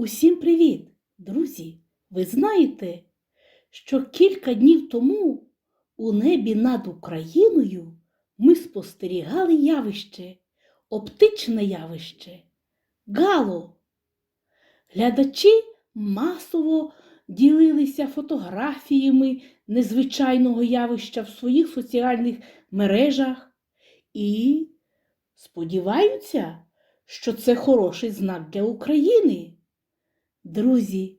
Усім привіт, друзі! Ви знаєте, що кілька днів тому у небі над Україною ми спостерігали явище, оптичне явище Гало. Глядачі масово ділилися фотографіями незвичайного явища в своїх соціальних мережах і сподіваються, що це хороший знак для України. Друзі,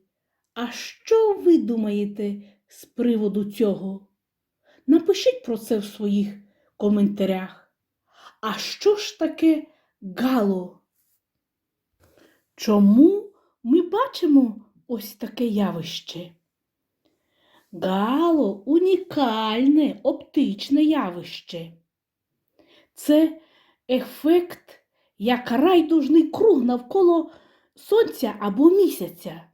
а що ви думаєте з приводу цього? Напишіть про це в своїх коментарях. А що ж таке гало? Чому ми бачимо ось таке явище? Гало унікальне оптичне явище. Це ефект як райдужний круг навколо сонця або місяця.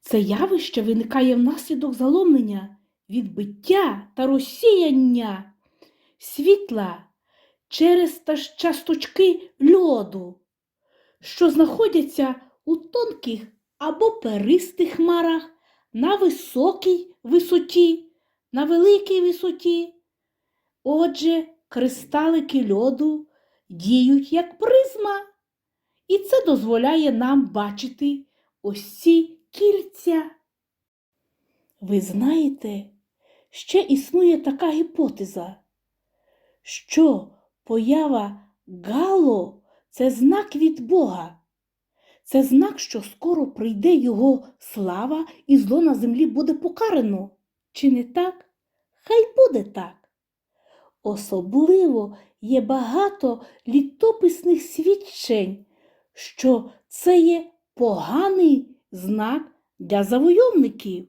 Це явище виникає внаслідок заломлення, відбиття та розсіяння світла через часточки льоду, що знаходяться у тонких або перистих хмарах на високій висоті, на великій висоті. Отже, кристалики льоду діють як призма, і це дозволяє нам бачити ці кільця. Ви знаєте, ще існує така гіпотеза, що поява Гало це знак від Бога. Це знак, що скоро прийде його слава і зло на землі буде покарано. Чи не так? Хай буде так. Особливо є багато літописних свідчень, що це є поганий знак для завойовників.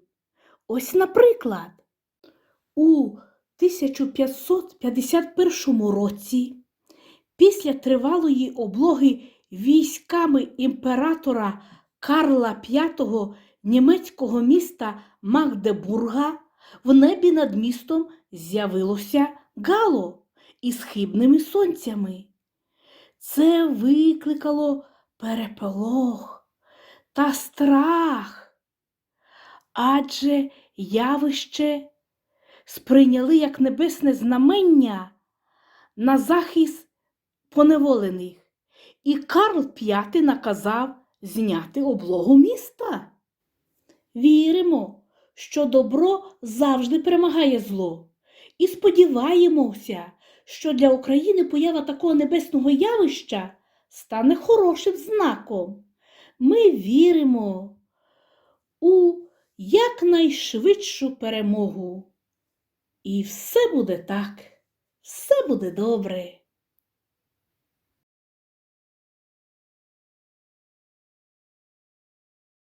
Ось, наприклад, у 1551 році, після тривалої облоги військами імператора Карла V німецького міста Магдебурга, в небі над містом з'явилося гало із хибними сонцями. Це викликало переполох та страх, адже явище сприйняли як небесне знамення на захист поневолених, і Карл V наказав зняти облогу міста. Віримо, що добро завжди перемагає зло, і сподіваємося, що для України поява такого небесного явища стане хорошим знаком. Ми віримо у якнайшвидшу перемогу. І все буде так, все буде добре.